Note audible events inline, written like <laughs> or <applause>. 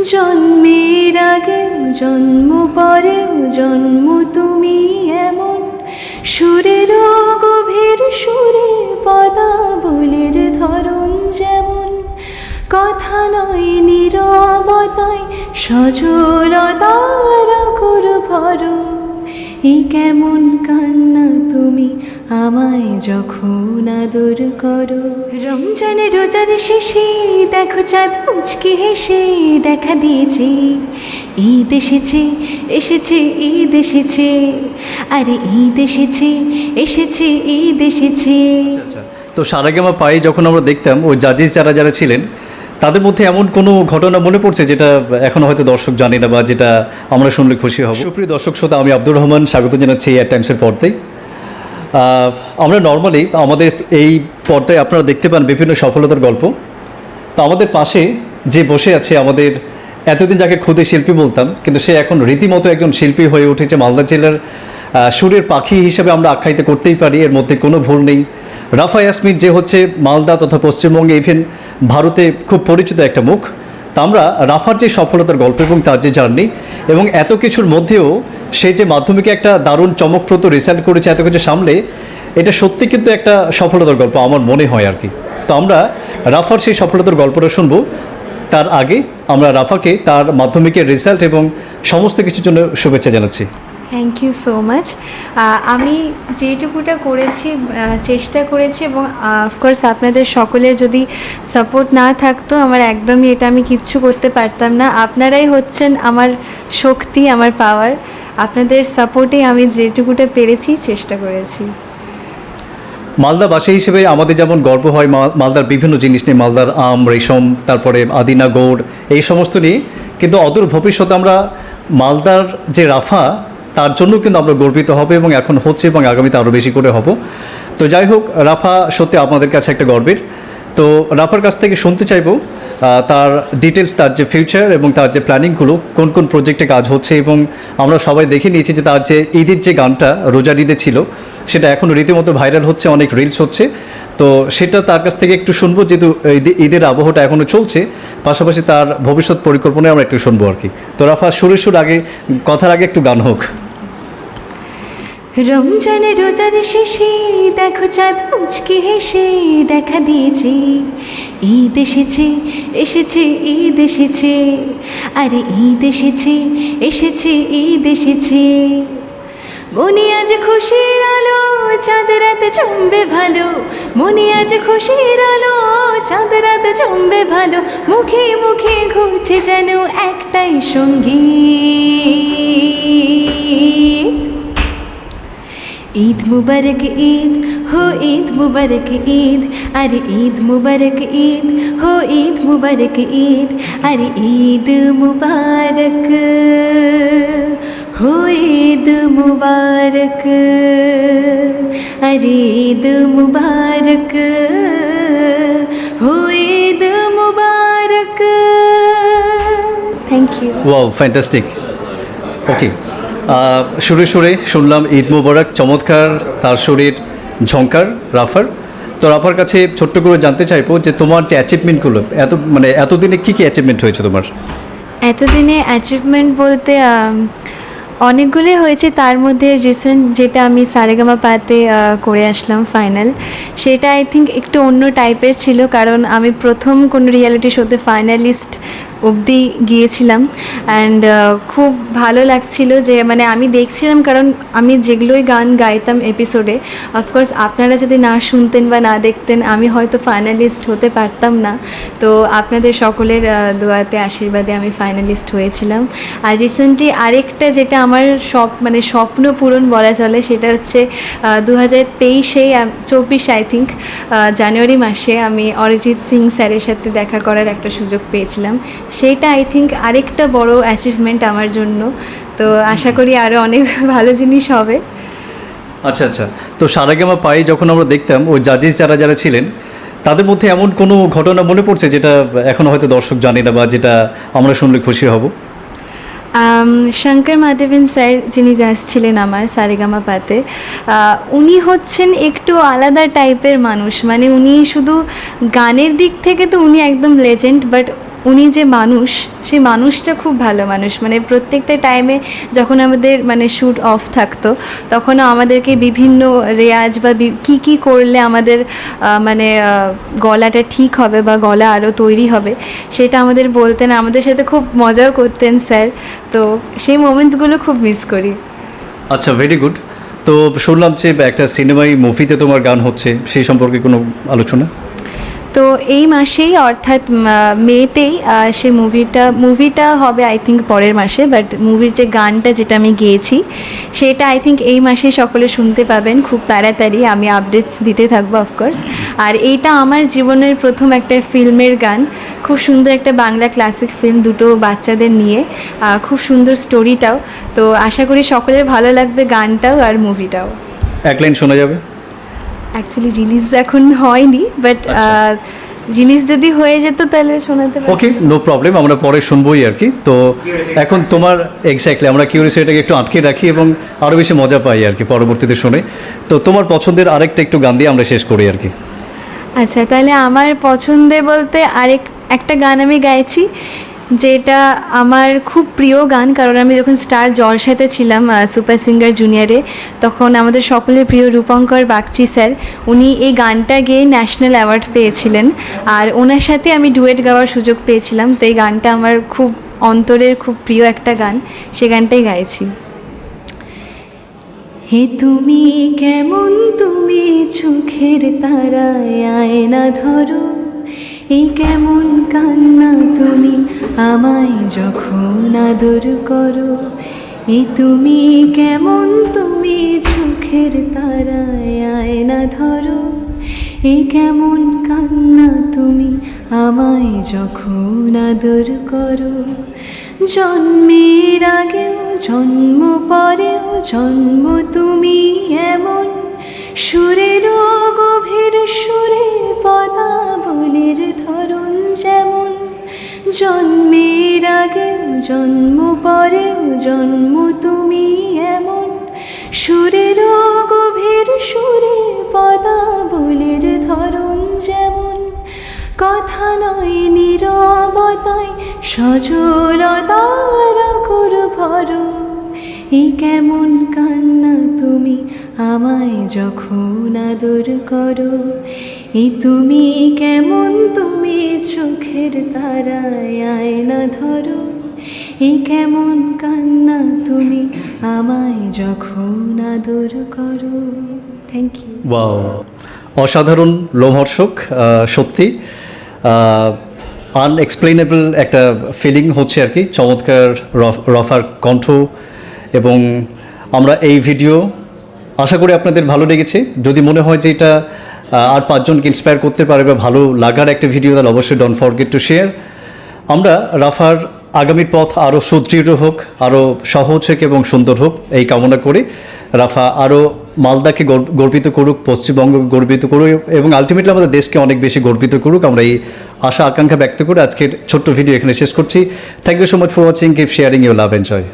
জন্মের আগেও জন্ম পরেও জন্ম তুমি এমন। সুরের গভীর সুরে পদা বলের ধরন যেমন। কথা নয় নীরবতায়, সজলতার আকুর ভরো এই কেমন কান্না তুমি আমায় যখন আদর করো রমজানের রোজার শেষে দেখো চাঁদ পুচকে হেসে দেখা দিয়েছে। ঈদ এসেছে এসেছে ঈদ এসেছে। আরে ঈদ এসেছে এসেছে ঈদ এসেছে। আচ্ছা তো সারাগামা পায়ে যখন আমরা দেখতাম ওই জাজিস যারা যারা ছিলেন তাদের মধ্যে এমন কোনো ঘটনা মনে পড়ছে যেটা এখন হয়তো দর্শক জানে না বা যেটা আমরা শুনলে খুশি হব? সুপ্রিয় দর্শক শ্রোতা আমি আব্দুর রহমান স্বাগত জানাচ্ছি এয়ার টাইমসের পর্দায়। আমরা নর্মালি আমাদের এই পর্দায় আপনারা দেখতে পান বিভিন্ন সফলতার গল্প। তো আমাদের পাশে যে বসে আছে আমাদের এতদিন যাকে খুদে শিল্পী বলতাম, কিন্তু সে এখন রীতিমতো একজন শিল্পী হয়ে উঠেছে মালদা জেলার সুরের পাখি হিসেবে আমরা আখ্যায়িত করতেই পারি, এর মধ্যে কোনো ভুল নেই। রাফা ইয়াসমিন যে হচ্ছে মালদা তথা পশ্চিমবঙ্গে ইভেন ভারতে খুব পরিচিত একটা মুখ। তা আমরা রাফার যে সফলতার গল্প এবং তার যে জার্নি এবং এত কিছুর মধ্যেও সে যে মাধ্যমিকে একটা দারুণ চমকপ্রদ রেজাল্ট করেছে, এত কিছু সামলে, এটা সত্যি কিন্তু একটা সফলতার গল্প আমার মনে হয় আর কি। তো আমরা রাফার সেই সফলতার গল্পটা শুনব। তার আগে আমরা রাফাকে তার মাধ্যমিকের রেজাল্ট এবং সমস্ত কিছুর জন্য শুভেচ্ছা জানাচ্ছি। থ্যাংক ইউ সো মাচ আমি যেটুকুটা করেছি চেষ্টা করেছি এবং অফকোর্স আপনাদের সকলের যদি সাপোর্ট না থাকতো, আমার একদমই এটা আমি কিচ্ছু করতে পারতাম না। আপনারাই হচ্ছেন আমার শক্তি, আমার পাওয়ার আপনাদের সাপোর্টে আমি যেটুকুটা পেরেছি, চেষ্টা করেছি। মালদাবাসী হিসেবে আমাদের যেমন গর্ব হয় মাল- মালদার বিভিন্ন জিনিস নিয়ে, মালদার আম, রেশম, তারপরে আদিনা, গৌড়, এই সমস্ত নিয়ে। কিন্তু অদূর ভবিষ্যতে আমরা মালদার যে রাফা তার জন্য কিন্তু আমরা গর্বিত হব এবং এখন হচ্ছে এবং আগামীতে আরও বেশি করে হব। তো যাই হোক, রাফা সত্যি আপনাদের কাছে একটা গর্বের। তো রাফার কাছ থেকে শুনতে চাইব তার ডিটেলস তার যে ফিউচার এবং তার যে প্ল্যানিংগুলো কোন কোন প্রজেক্টে কাজ হচ্ছে এবং আমরা সবাই দেখে নিয়েছি যে তার যে ঈদের যে গানটা রোজার ঈদে ছিল, সেটা এখন রীতিমতো ভাইরাল হচ্ছে, অনেক রিলস হচ্ছে। তো সেটা তার কাছ থেকে একটু শুনব, যেহেতু ঈদের আবহটা এখনও চলছে, পাশাপাশি তার ভবিষ্যৎ পরিকল্পনায় আমরা একটু শুনব আর কি। তো রাফা সুরের সুর আগে, কথার আগে একটু গান হোক। রমজানে রোজার শেষে দেখো চাঁদ পুচকে হেসে দেখা দিয়েছে। ঈদ এসেছে এসেছে, ঈদ এসেছে। আরে ঈদ এসেছে এসেছে, ঈদ এসেছে। মনে আজ খুশির আলো, চাঁদ রাত জমবে ভালো। মনে আজ খুশির আলো, চাঁদ রাত জমবে ভালো। মুখে মুখে ঘুরছে যেন একটাই সংগীত। ঈদ মুবারক ঈদ, হো ঈদ মুবারক ঈদ, আরে ঈদ মুবারক ঈদ, হো ঈদ মুবারক ঈদ, আরে ঈদ মুবারক। মুবারক আরে ঈদ মুবারক হো Eid Mubarak thank you wow fantastic okay সুরে সুরে শুনলাম ঈদ মুবারক চমৎকার তার শরীর ঝঙ্কার রাফার। তো রাফার কাছে ছোট্ট করে জানতে চাইব যে তোমার যে অ্যাচিভমেন্টগুলো এত মানে এতদিনে কী কী অ্যাচিভমেন্ট হয়েছে তোমার? এতদিনে অ্যাচিভমেন্ট বলতে অনেকগুলোই হয়েছে। তার মধ্যে রিসেন্ট যেটা আমি সারেগামা পাতে করে আসলাম ফাইনাল সেটা আই থিঙ্ক একটু অন্য টাইপের ছিল। কারণ আমি প্রথম কোনো রিয়ালিটি শোতে ফাইনালিস্ট অবধি গিয়েছিলাম অ্যান্ড খুব ভালো লাগছিল যে মানে আমি দেখছিলাম কারণ আমি যেগুলোই গান গাইতাম এপিসোডে অফকোর্স আপনারা যদি না শুনতেন বা না দেখতেন আমি হয়তো ফাইনালিস্ট হতে পারতাম না। তো আপনাদের সকলের আহ, দোয়াতে আশীর্বাদে আমি ফাইনালিস্ট হয়েছিলাম। আর রিসেন্টলি আরেকটা যেটা আমার সব মানে স্বপ্ন পূরণ বলা চলে সেটা হচ্ছে দু হাজার তেইশে চব্বিশ আই থিঙ্ক জানুয়ারি মাসে আমি অরিজিৎ সিং স্যারের সাথে দেখা করার একটা সুযোগ পেয়েছিলাম। সেটা আই থিঙ্ক আরেকটা বড় অ্যাচিভমেন্ট আমার জন্য। তো আশা করি আরও অনেক <laughs> ভালো জিনিস হবে। আচ্ছা আচ্ছা। তো সারাগামা পায়ে যখন আমরা দেখতাম ওই জাজিস যারা যারা ছিলেন তাদের মধ্যে এমন কোনো ঘটনা মনে পড়ছে যেটা এখন হয়তো দর্শক জানে না বা যেটা আমরা শুনলে খুশি হব? শঙ্কর মাধবন স্যার যিনি যাচ্ছিলেন আমার সারেগামা পাতে উনি হচ্ছেন একটু আলাদা টাইপের মানুষ। মানে উনি শুধু গানের দিক থেকে তো উনি একদম লেজেন্ড বাট উনি যে মানুষ সে মানুষটা খুব ভালো মানুষ। মানে প্রত্যেকটা টাইমে যখন আমাদের মানে শ্যুট অফ থাকতো, তখনও আমাদেরকে বিভিন্ন রেয়াজ বি- কি কি করলে আমাদের মানে গলাটা ঠিক হবে বা গলা আরও তৈরি হবে, সেটা আমাদের বলতেন। আমাদের সাথে খুব মজাও করতেন স্যার। তো সেই মোমেন্টসগুলো খুব মিস করি। আচ্ছা ভেরি গুড তো শুনলাম যে একটা সিনেমায় মুভিতে তোমার গান হচ্ছে, সেই সম্পর্কে কোনো আলোচনা? তো এই মাসেই, অর্থাৎ মেতেই সে মুভিটা মুভিটা হবে আই থিঙ্ক পরের মাসে বাট মুভির যে গানটা যেটা আমি গেয়েছি, সেটা আই থিঙ্ক এই মাসেই সকলে শুনতে পাবেন, খুব তাড়াতাড়ি, আমি আপডেটস দিতে থাকব অফকোর্স আর এইটা আমার জীবনের প্রথম একটা ফিল্মের গান, খুব সুন্দর একটা বাংলা ক্লাসিক ফিল্ম দুটো বাচ্চাদের নিয়ে খুব সুন্দর স্টোরিটাও তো আশা করি সকলের ভালো লাগবে গানটাও আর মুভিটাও। এক লাইন শোনা যাবে? অ্যাকচুয়ালি রিলিজ এখন হয়নি বাট রিলিজ যদি হয়ে যেত তাহলে শোনাতে পারি ওকে নো প্রবলেম আমরা পরে শুনবোই আর কি। তো এখন তোমার এক্স্যাক্টলি আমরা কিউরিয়াসিটিটাকে একটু আটকে রাখি এবং আরও বেশি মজা পাই আর কি পরবর্তীতে শুনে। তো তোমার পছন্দের আরেকটা একটু গান দিয়ে আমরা শেষ করি আর কি। আচ্ছা তাহলে আমার পছন্দের বলতে আরেক একটা গান আমি গাইছি। যেটা আমার খুব প্রিয় গান, কারণ আমি যখন স্টার জলসাতে ছিলাম সুপার সিঙ্গার জুনিয়রে, তখন আমাদের সকলের প্রিয় রূপঙ্কর বাগচি স্যার, উনি এই গানটা গেয়ে ন্যাশনাল অ্যাওয়ার্ড পেয়েছিলেন। আর ওনার সাথে আমি ডুয়েট গাওয়ার সুযোগ পেয়েছিলাম। তো এই গানটা আমার খুব অন্তরের খুব প্রিয় একটা গান, সে গানটাই গাইছি হে তুমি কেমন তুমি চোখের তারায় আয়না ধরো। এই কেমন কান্না তুমি আমায় যখন আদর করো? এই তুমি কেমন তুমি চোখের তারায় আয়না ধরো? এই কেমন কান্না তুমি আমায় যখন আদর করো? জন্মের আগেও, জন্ম পরেও, জন্ম তুমি এমন সুরেরও গভীর সুরে পদাবলীর যেমন জন্মের আগেও জন্ম পরেও জন্ম, তুমি এমন। সুরের গভীর সুরে পদাবলীর ধরন যেমন। কথা নয় নীরবতায়, সজলতার আকুর ভরো এই কেমন কান্না তুমি আমায় যখন আদর করো? এই তুমি কেমন? তুমি চোখের তারায় আয়না ধরো। এই কেমন কান্না? তুমি আমায় যখন আদর করো। থ্যাংক ইউ অসাধারণ লোমহর্ষক সত্যি। আনএক্সপ্লেনেবল একটা ফিলিং হচ্ছে আর কি, চমৎকার রফ- রফার কণ্ঠ। এবং আমরা এই ভিডিও আশা করি আপনাদের ভালো লেগেছে। যদি মনে হয় যে এটা আর পাঁচজনকে ইন্সপায়ার করতে পারে বা ভালো লাগার একটা ভিডিও তাহলে অবশ্যই ডোন্ট ফরগেট টু শেয়ার আমরা রাফার আগামীর পথ আরও সুদৃঢ় হোক আরও সহজ হোক এবং সুন্দর হোক, এই কামনা করে। রাফা আরও মালদাকে গর্বিত করুক, পশ্চিমবঙ্গ গর্বিত করুক এবং আলটিমেটলি আমাদের দেশকে অনেক বেশি গর্বিত করুক। আমরা এই আশা, আকাঙ্ক্ষা ব্যক্ত করে আজকের ছোট্ট ভিডিও এখানে শেষ করছি। Thank you so much for watching keep sharing your love enjoy